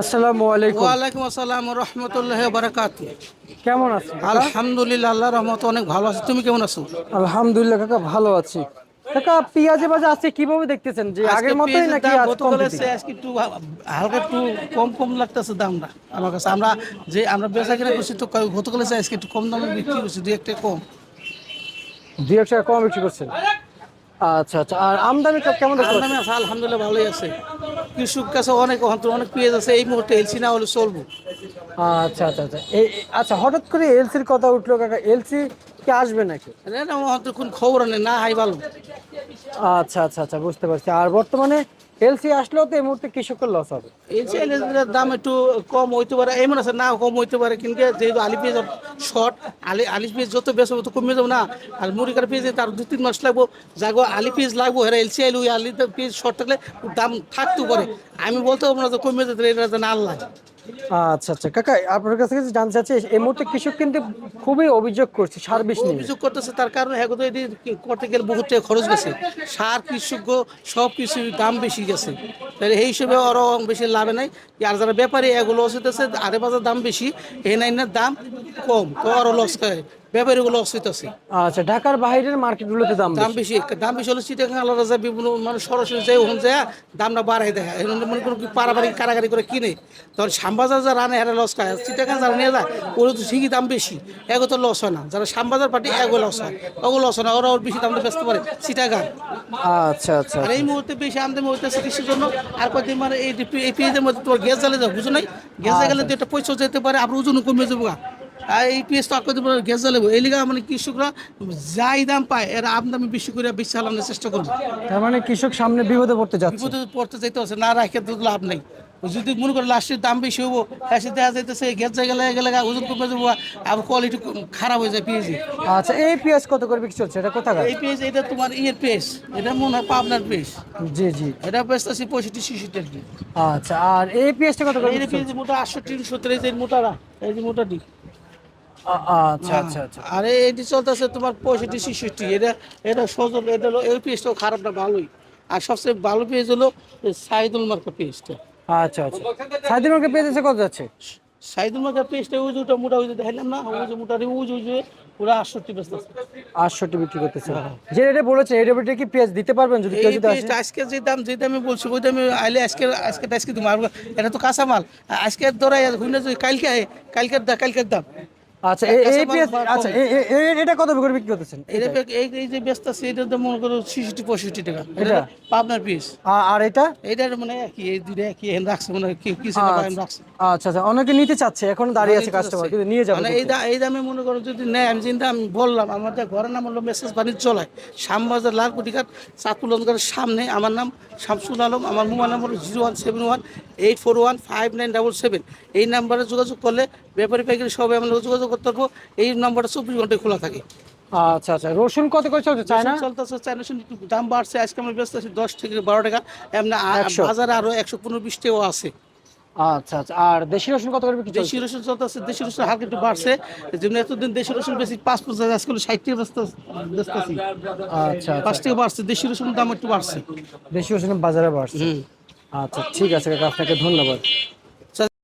আসসালামু আলাইকুম। ওয়ালাইকুম আসসালাম রহমতুল্লাহ বারাকাত কেমন আছেন আলহামদুলিল্লাহ আল্লাহ রহমত অনেক ভালো আছে। তুমি কেমন আছো? আলহামদুলিল্লাহ কাকা ভালো আছি। কাকা কীভাবে দেখতেছেন? যে আগের মতোই নাকি আজকে একটু হালকা একটু কম কম লাগতেছে দামটা আমার কাছে। আমরা যে আমরা বেচা কিনা করছি তো আজকে একটু কম দামে বিক্রি করছি দুই একটা কম। দুই এক টাকা কম বিক্রি করছেন? আচ্ছা আচ্ছা আর আমদানি কেমন পাচ্ছেন? আছে, আলহামদুলিল্লাহ ভালোই আছে কৃষক কাছে অনেক অনেক পেঁয়াজ আছে, এই মুহূর্তে এলসি না হলে চলবো আচ্ছা আচ্ছা আচ্ছা। এই আচ্ছা হঠাৎ করে এলসির কথা উঠল কাকা এলসি কি আসবে নাকি? না কোন খবর নেই না হাই ভালো। আচ্ছা আচ্ছা আচ্ছা বুঝতে পারছি। আর বর্তমানে এলসি আসলেও তো এই মুহূর্তে কৃষকের লস হবে। এই চ্যালেঞ্জের দাম একটু কম হইতে পারে এমন আছে না কম হইতে পারে কিন্তু যেহেতু আলি পেঁয়াজ শর্ট আলি আলি পেঁয়াজ যত বেশি তত কমে যাব না। আর মুড়িকার পেঁয়াজ তার দু তিন মাস লাগবো। যাগো আলি পেঁয়াজ লাগবো হেরা এলসি আইলু আলি পেঁয়াজ শর্ট থাকলে দাম থাকতেও পারে। আমি বলতে পারব না যে কমে যেতে এটা যেন আল্লাহ। আচ্ছা আচ্ছা। কাকা আপনার কাছে কিছু জানতে চাচ্ছি এই মুহূর্তে কৃষক কিন্তু খুবই অভিযোগ করছে সার বিষ নিয়ে। অভিযোগ করতেছে তার কারণে হ্যাঁ এটি করতে গেলে বহুত টাকা খরচ গেছে। সার কৃষক সব কিছু দাম বেশি গেছে। তাহলে এই হিসেবে আরও বেশি লাভে নাই। আর যারা ব্যাপারী এগুলো হইতেছে আরে বাজার দাম বেশি এ নাইনের দাম কম। তো আরও লস খায়। ব্যাপারীগুলো লস হইতেছে আচ্ছা ঢাকার বাইরের মার্কেটগুলোতে দাম দাম বেশি। দাম বেশি হলে চিটাগাং আলাদা যায় বিভিন্ন মানুষ সরাসরি যায় ওখানে যায় দামটা বাড়াই দেয়। এখন মনে করুন কি পারাবাড়ি কারাগারি করে কিনে তখন শ্যামবাজার যারা রানে এরা লস খায় চিটাগাং যারা নিয়ে যায় ওরা তো ঠিকই দাম বেশি। এগো তো লস হয় না। যারা শ্যামবাজার পার্টি এগো লস হয়। ওগো লস হয় না ওরা ওর বেশি দামটা বেচতে পারে চিটাগাং। আচ্ছা আচ্ছা আর এই মুহূর্তে বেশি আমদানি হইতেছে কৃষির জন্য আর কয়েকদিন মানে এই যে- পেঁয়াজের মধ্যে তোমার গ্যাস জ্বালে যাও বুঝো নাই? গ্যাস গেলে তো একটা পয়সা যেতে পারে আবার ওজন কমে যাব এই পেঁয়াজ তো আর পরে গ্যাস জ্বালাবো এই লিগা মানে কৃষকরা যাই দাম পায় এরা আমদামি বেশি করে বেশি চালানোর চেষ্টা করবে। তার মানে কৃষক সামনে বিপদে পড়তে যাচ্ছে। বিপদে পড়তে যাইতে হচ্ছে না রাখে তো লাভ নেই। যদি মনে করে লাস্টের দাম বেশি হব এসে দেখা যাইতেছে গ্যাস জায়গা গেলে গেলে ওজন কমে যাব আবার কোয়ালিটি খারাপ হয়ে যায় পেঁয়াজি। আচ্ছা এই পেঁয়াজ কত করে বিক্রি চলছে? এটা কোথাকার? এই পেঁয়াজ এটা তোমার ইয়ের পেঁয়াজ এটা মনে হয় পাবনার পেঁয়াজ। জি জি। এটা বেচতেছি পঁয়ষট্টি ছিষট্টি আর কি। আচ্ছা আর এই পেঁয়াজটা কত করে এই পেঁয়াজ মোটা আটশো তিনশো এই যে মোটারা এই যে মোটাটি। আচ্ছা আচ্ছা আচ্ছা। আর এটি চলতেছে তোমার পঁয়ষট্টি ছিষট্টি। এটা এটা সজল এটা হলো এই খারাপ না ভালোই। আর সবচেয়ে ভালো পেঁয়াজ হলো সাইদুল মার্কা পেঁয়াজটা আচ্ছা আচ্ছা। সাইদিন মার্কেট পেঁয়াজ আছে কত যাচ্ছে? সাইদুল মার্কা পেঁয়াজটা ওই যে ওটা মোটা ওই যে দেখাইলাম না ওই যে মোটারি ওই যে ওই যে পুরো আটষট্টি বেচতে আটষট্টি বিক্রি করতেছে। যে রেটে বলেছে এই রেটে কি পেঁয়াজ দিতে পারবেন? যদি কেউ এই যদি আজকে যে দাম যে দামে বলছি ওই দামে আইলে আজকে আজকে আজকে তুমি এটা তো কাঁচা মাল আজকে ধরাই হুইনা যদি কালকে কালকের দাম কালকের দাম। আচ্ছা এই- আচ্ছা এটা কত করে বিক্রি করতেছেন? এই এই যে ব্যস্ত আছে এটা তো মনে করো ছিষট্টি পঁয়ষট্টি টাকা। এটা? পাবনার পিস আর এটা? মানে কি এই কি রাখছে? মানে কি কিছু রাখছে। আচ্ছা আচ্ছা অনেকে নিতে চাচ্ছে এখন দাঁড়িয়ে আছে কাস্টমার কিন্তু নিয়ে যাবে মানে এই দামে মনে করো যদি নেয় আমি চিন্তা আমি বললাম আমাদের ঘরের নাম হলো মেসেজ বাণিজ্য চলায়। শ্যামবাজার লালকুটিঘাট চাঁদপুর লঙ্কার সামনে আমার নাম শামসুল আলম আমার mobile number zero one seven one eight four one five nine double seven. এই নাম্বারে যোগাযোগ করলে ব্যাপারী পাইকারি সবাই আমরা যোগাযোগ করতে পারব এই নাম্বারটা চব্বিশ ঘন্টায় খোলা থাকে। আচ্ছা আচ্ছা। রসুন কত করে চলছে চায়না? চলতেছে চায়না শুনে একটু দাম বাড়ছে আজকে আমরা ব্যস্ত আছি দশ থেকে বারো টাকা। এমনি। বাজারে আরও একশো পনেরো বিশ টাকাও আছে। আচ্ছা আচ্ছা। আর দেশি রসুন কত করে বিক্রি দেশি রসুন চলতেছে দেশি রসুন হালকা একটু বাড়ছে যেমন এতদিন দেশি রসুন বেশি পাঁচ পঞ্চাশ আজকে ষাট টাকা ব্যস্ত ব্যস্তাছি আচ্ছা পাঁচ আচ্ছা টাকা বাড়ছে দেশি রসুনের দাম একটু বাড়ছে। দেশি রসুন বাজারে বাড়ছে। আচ্ছা ঠিক আছে কাকা আপনাকে ধন্যবাদ।